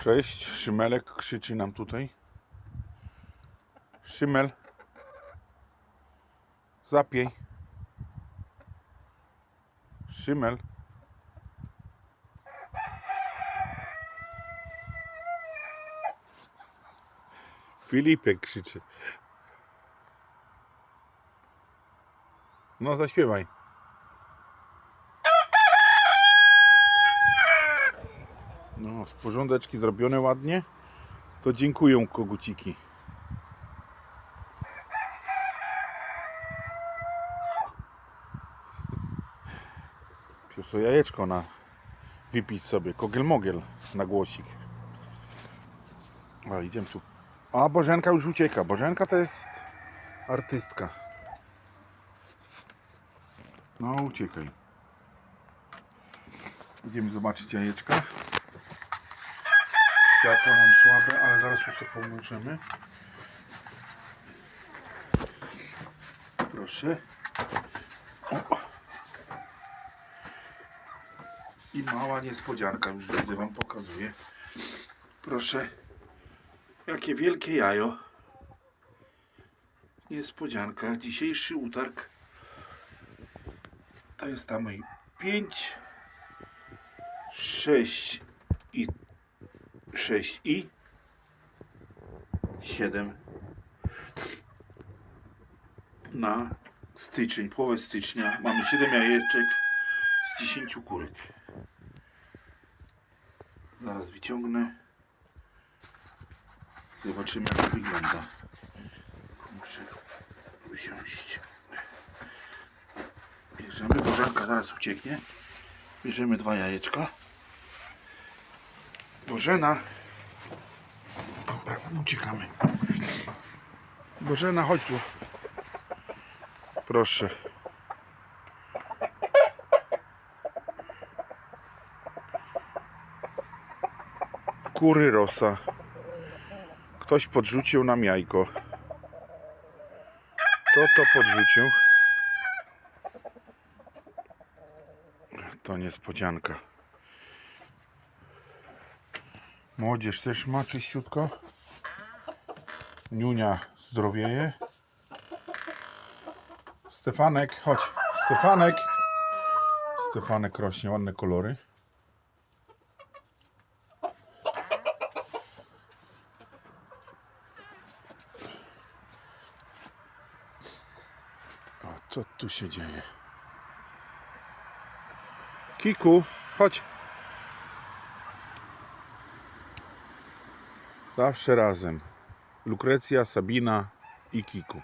Cześć, Szymelek krzyczy nam tutaj. Szymel. Zapiej. Szymel. Filipek krzyczy. No zaśpiewaj. No, porządeczki zrobione ładnie. To dziękuję koguciki. Piosło jajeczko na wypić sobie. Kogiel mogiel na głosik. A idziemy tu. A Bożenka już ucieka. Bożenka to jest artystka. No uciekaj. Idziemy zobaczyć jajeczka. Światło mam słabe, ale zaraz tu sobie pomożemy. Proszę. O. I mała niespodzianka, już widzę Wam pokazuję. Proszę. Jakie wielkie jajo. Niespodzianka. Dzisiejszy utarg to jest tam i 5, 6 i 6 i 7 na styczeń, połowę stycznia mamy 7 jajeczek z 10 kurek. Zaraz wyciągnę. Zobaczymy jak to wygląda. Muszę wziąć. Bierzemy, Bożenka zaraz ucieknie. Bierzemy dwa jajeczka. Bożena. Dobra, uciekamy. Bożena, chodź tu. Proszę. Kury rosa. Ktoś podrzucił nam jajko. Kto to podrzucił? To niespodzianka. Młodzież też ma czyściutko. Niunia zdrowieje. Stefanek, chodź. Stefanek. Stefanek rośnie, ładne kolory. O, co tu się dzieje? Kiku, chodź. Zawsze razem. Lukrecja, Sabina i Kiku.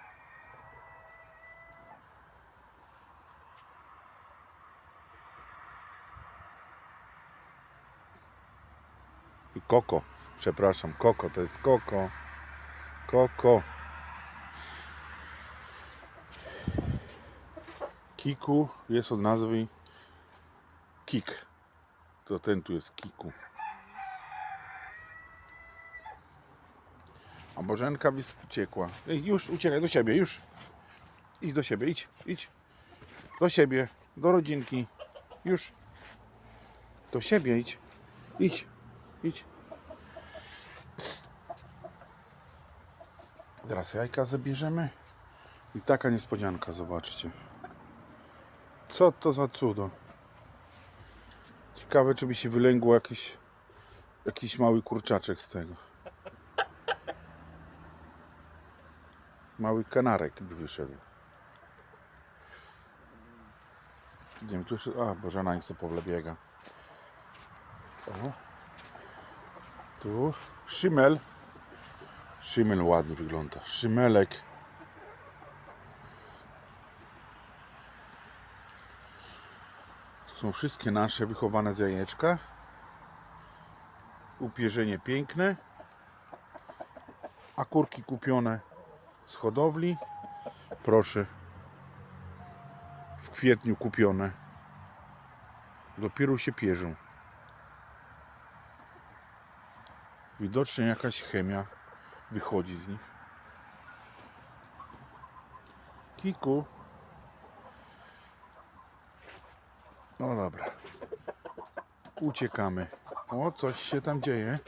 I Koko. Przepraszam, Koko, to jest Koko. Koko. Kiku jest od nazwy Kik. To ten tu jest Kiku. A Bożenka uciekła. Już, uciekaj do siebie, już. Idź do siebie, idź, idź. Do siebie, do rodzinki. Już. Do siebie idź. Idź, idź. Teraz jajka zabierzemy. I taka niespodzianka, zobaczcie. Co to za cudo? Ciekawe, czy by się wylęgło jakiś, jakiś mały kurczaczek z tego. Mały kanarek by wyszedł. Idziemy tu jeszcze... A, Bożena niech sobie powle biega. O. Tu. Szymel. Szymel ładnie wygląda. Szymelek. To są wszystkie nasze wychowane z jajeczka. Upierzenie piękne. A kurki kupione z hodowli. Proszę. W kwietniu kupione. Dopiero się pierzą. Widocznie jakaś chemia wychodzi z nich. Kiku. No dobra. Uciekamy. O, coś się tam dzieje.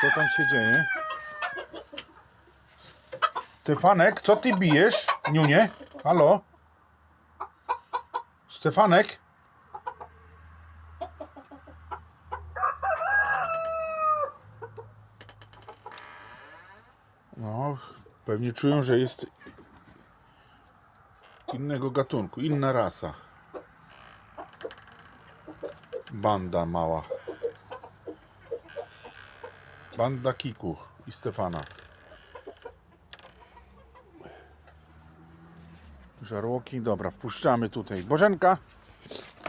Co tam się dzieje? Stefanek, co ty bijesz? Niunie? Halo? Stefanek? No, pewnie czują, że jest innego gatunku, inna rasa. Banda mała. Banda Kiku i Stefana. Żarłoki, dobra, wpuszczamy tutaj. Bożenka,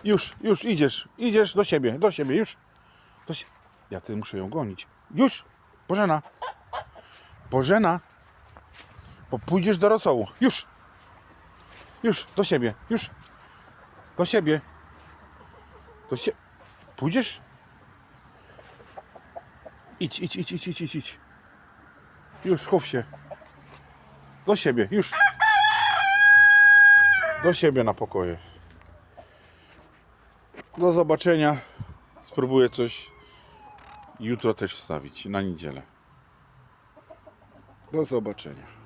już, już idziesz, idziesz do siebie, do siebie, już. Do sie... Ja ty muszę ją gonić. Już, Bożena. Bożena. Bo pójdziesz do rosołu. Już. Już, do siebie, już. Do siebie. Do sie... Pójdziesz? Idź, idź, idź, idź, idź, idź. Już, chów się. Do siebie, już. Do siebie na pokoje. Do zobaczenia. Spróbuję coś jutro też wstawić, na niedzielę. Do zobaczenia.